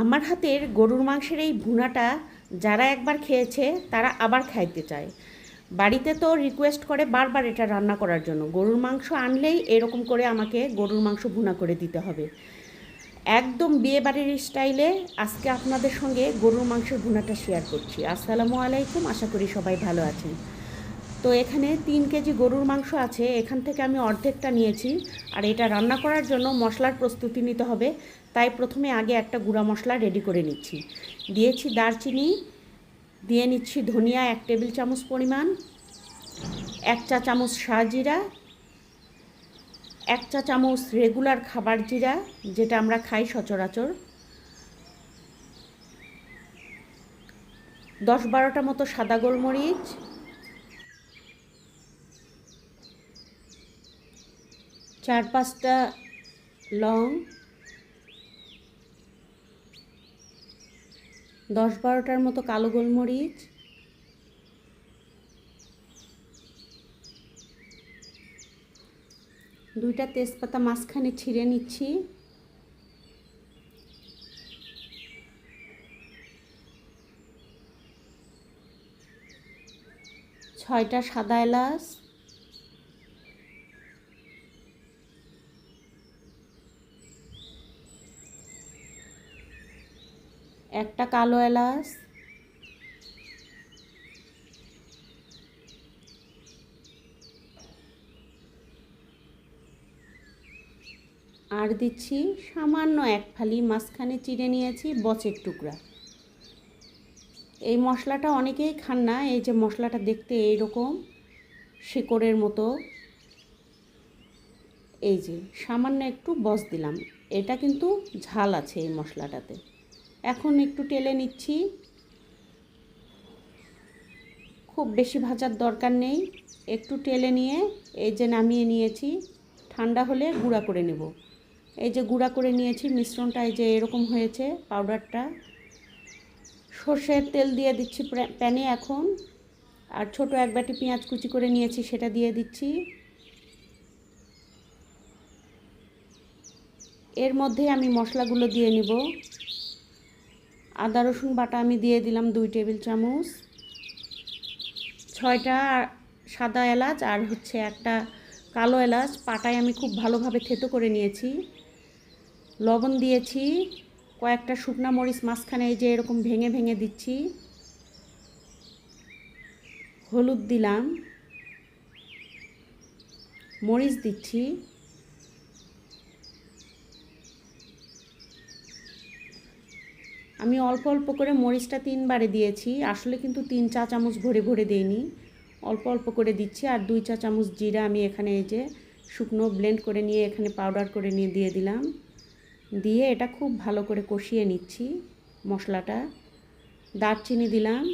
আমার হাতের গরুর মাংসের এই ভুনাটা যারা একবার খেয়েছে, তারা আবার খাইতে চায়। বাড়িতে তো রিকোয়েস্ট করে বারবার এটা রান্না করার জন্য। গরুর মাংস আনলেই এরকম করে আমাকে গরুর মাংস ভুনা করে দিতে হবে। একদম বিয়ে বাড়ির স্টাইলে আজকে আপনাদের সঙ্গে গরুর মাংসের ভুনাটা শেয়ার করছি। আসসালামু আলাইকুম, আশা করি সবাই ভালো আছেন। তো এখানে তিন কেজি গরুর মাংস আছে, এখান থেকে আমি অর্ধেকটা নিয়েছি। আর এটা রান্না করার জন্য মশলার প্রস্তুতি নিতে হবে, তাই প্রথমে আগে একটা গুঁড়া মশলা রেডি করে নিচ্ছি। দিয়েছি দারচিনি, দিয়ে নিচ্ছি ধনিয়া, এক টেবিল চামচ পরিমাণ, এক চা চামচ শাহজিরা এক চা চামচ রেগুলার খাবার জিরা, যেটা আমরা খাই সচরাচর। দশ বারোটা মতো সাদা গোলমরিচ চার পাঁচটা লং। দশ বারোটার মতো কালো গোলমরিচ। দুইটা তেজপাতা মাঝখানে ছিঁড়ে নিচ্ছি। ছয়টা সাদা এলাচ। একটা কালো এলাচ। আর দিচ্ছি সামান্য এক ফালি মাঝখানে চিড়ে নিয়েছি বচের টুকরা। এই মশলাটা অনেকেই খান না, এই যে মশলাটা দেখতে এইরকম শিকড়ের মতো। এই যে সামান্য একটু বস দিলাম, এটা কিন্তু ঝাল আছে এই মশলাটাতে। এখন একটু টেলে নিচ্ছি। খুব বেশি ভাজার দরকার নেই। একটু টেলে নিয়ে এই যে নামিয়ে নিয়েছি, ঠান্ডা হলে গুঁড়া করে নেব। এই যে গুঁড়া করে নিয়েছি, মিশ্রণটা এই যে এরকম হয়েছে পাউডারটা। সর্ষের তেল দিয়ে দিচ্ছি প্যানে এখন। আর ছোট এক বাটি পেঁয়াজ কুচি করে নিয়েছি, সেটা দিয়ে দিচ্ছি। এর মধ্যে আমি মশলাগুলো দিয়ে নিব। আদা, রসুন বাটা আমি দিয়ে দিলাম দুই টেবিল চামচ। ছয়টা সাদা এলাচ আর হচ্ছে একটা কালো এলাচ পাটায় আমি খুব ভালোভাবে থেতো করে নিয়েছি। লবণ দিয়েছি, কয়েকটা শুকনা মরিচ মাঝখানে এই যে এরকম ভেঙে ভেঙে দিচ্ছি। হলুদ দিলাম, মরিচ দিচ্ছি। আমি অল্প অল্প করে মরিচটা তিনবারে দিয়েছি। আসলে কিন্তু তিন চা চামচ ভরে ভরে দিইনি। অল্প অল্প করে দিচ্ছি আর দুই চা চামচ জিরা আমি এখানে এই যে শুকনো ব্লেন্ড করে নিয়ে এখানে পাউডার করে নিয়ে দিয়ে দিলাম। দিয়ে এটা খুব ভালো করে কষিয়ে নিচ্ছি মশলাটা। দারচিনি দিলাম।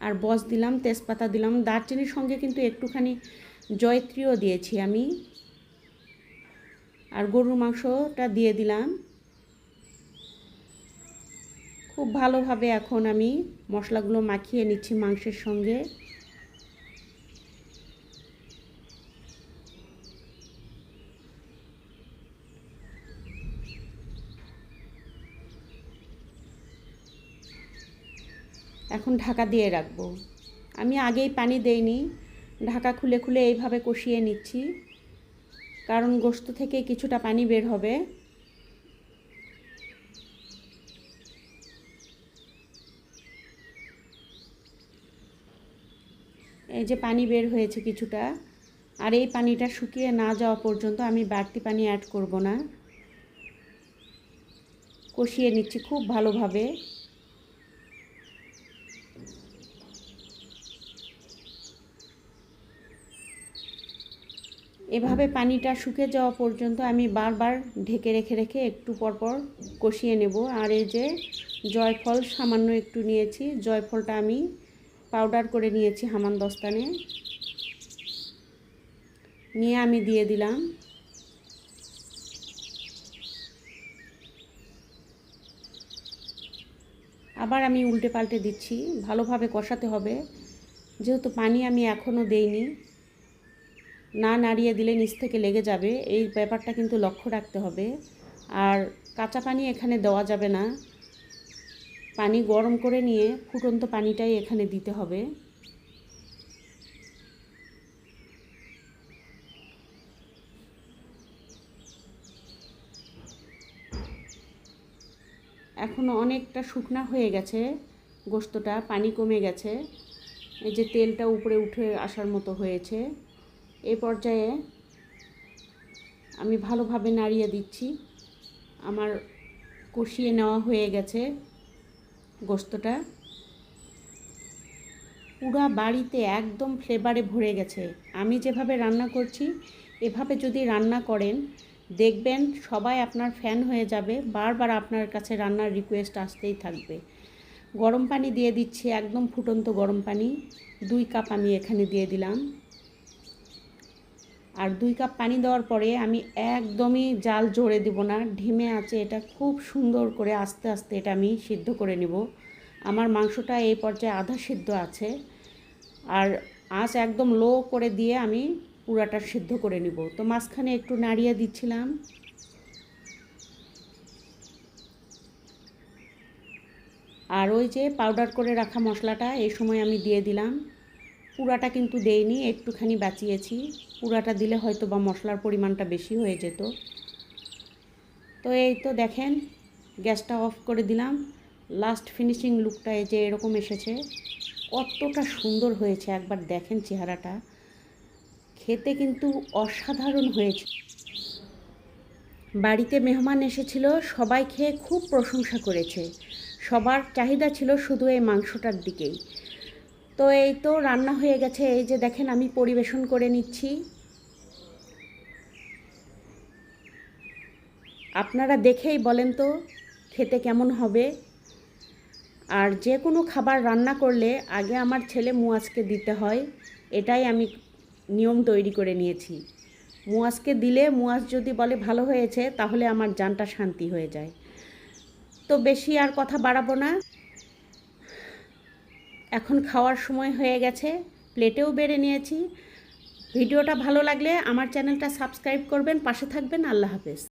আর বস দিলাম, তেজপাতা দিলাম। দারচিনির সঙ্গে কিন্তু একটুখানি জয়ত্রীও দিয়েছি আমি। আর গরুর মাংসটা দিয়ে দিলাম। খুব ভালোভাবে এখন আমি মশলাগুলো মাখিয়ে নিচ্ছি মাংসের সঙ্গে। এখন ঢাকা দিয়ে রাখব। আমি আগেই পানি দেইনি, ঢাকা খুলে খুলে এইভাবে কষিয়ে নিচ্ছি, কারণ গোস্ত থেকে কিছুটা পানি বের হবে। এই যে পানি বের হয়েছে কিছুটা, আর এই পানিটা শুকিয়ে না যাওয়া পর্যন্ত আমি বাড়তি পানি অ্যাড করব না। কষিয়ে নিচ্ছি খুব ভালোভাবে। এভাবে পানিটা শুকে যাওয়া পর্যন্ত আমি বারবার ঢেকে রেখে রেখে একটু পরপর কষিয়ে নেব। আর এই যে জয়ফল সামান্য একটু নিয়েছি, জয়ফলটা আমি পাউডার করে নিয়েছি হামান দস্তানে। নিয়ে আমি দিয়ে দিলাম। আবার আমি উল্টে পাল্টে দিচ্ছি, ভালোভাবে কষাতে হবে। যেহেতু পানি আমি এখনও দেইনি, না নাড়িয়ে দিলে নিচ থেকে লেগে যাবে। এই ব্যাপারটা কিন্তু লক্ষ্য রাখতে হবে। আর কাঁচা পানি এখানে দেওয়া যাবে না। পানি গরম করে নিয়ে ফুটন্ত পানিটাই এখানে দিতে হবে। এখনও অনেকটা শুকনা হয়ে গেছে, গোস্তটা, পানি কমে গেছে। এই যে তেলটা উপরে উঠে আসার মতো হয়েছে। এই পর্যায়ে আমি ভালোভাবে নাড়িয়ে দিচ্ছি। আমার কষিয়ে নেওয়া হয়ে গেছে। গোস্তটা পুরা বাড়িতে একদম ফ্লেভারে ভরে গেছে। আমি যেভাবে রান্না করছি, এভাবে যদি রান্না করেন, দেখবেন সবাই আপনার ফ্যান হয়ে যাবে, বারবার আপনার কাছে রান্নার রিকোয়েস্ট আসতেই থাকবে। গরম পানি দিয়ে দিচ্ছি, একদম ফুটন্ত গরম পানি। দুই কাপ আমি এখানে দিয়ে দিলাম। আর দুই কাপ পানি দেওয়ার পরে আমি একদমই জাল জোরে দিব না, ঢিমে আছে এটা খুব সুন্দর করে আস্তে আস্তে এটা আমি সিদ্ধ করে নেব। আমার মাংসটা এই পর্যায়ে আধা সিদ্ধ আছে আর আঁচ একদম লো করে দিয়ে আমি পুরাটা সিদ্ধ করে নিব। তো মাঝখানে একটু নাড়িয়ে দিচ্ছিলাম। আর ওই যে পাউডার করে রাখা মশলাটা এই সময় আমি দিয়ে দিলাম। পুরাটা কিন্তু দেইনি, একটুখানি বাঁচিয়েছি। পুরাটা দিলে হয়তো বা মশলার পরিমাণটা বেশি হয়ে যেত। তো এই তো দেখেন, গ্যাসটা অফ করে দিলাম। লাস্ট ফিনিশিং লুকটা এই যে এরকম এসেছে। কতটা সুন্দর হয়েছে, একবার দেখেন চেহারাটা। খেতে কিন্তু অসাধারণ হয়েছে। বাড়িতে মেহমান এসেছিল, সবাই খেয়ে খুব প্রশংসা করেছে। সবার চাহিদা ছিল শুধু এই মাংসটার দিকেই। তো এই তো রান্না হয়ে গেছে, এই যে দেখেন আমি পরিবেশন করে নিচ্ছি। আপনারা দেখেই বলেন তো খেতে কেমন হবে। আর যে কোনো খাবার রান্না করলে আগে আমার ছেলে মুয়াজকে দিতে হয়, এটাই আমি নিয়ম তৈরি করে নিয়েছি। মুয়াজকে দিলে মুয়াজ যদি বলে ভালো হয়েছে, তাহলে আমার জানটা শান্তি হয়ে যায়। তো বেশি আর কথা বাড়াবো না। এখন খাওয়ার সময় হয়ে গেছে, প্লেটেও বেড়ে নিয়েছি। ভিডিওটা ভালো লাগলে আমার চ্যানেলটা সাবস্ক্রাইব করবেন, পাশে থাকবেন, আল্লাহ হাফেজ।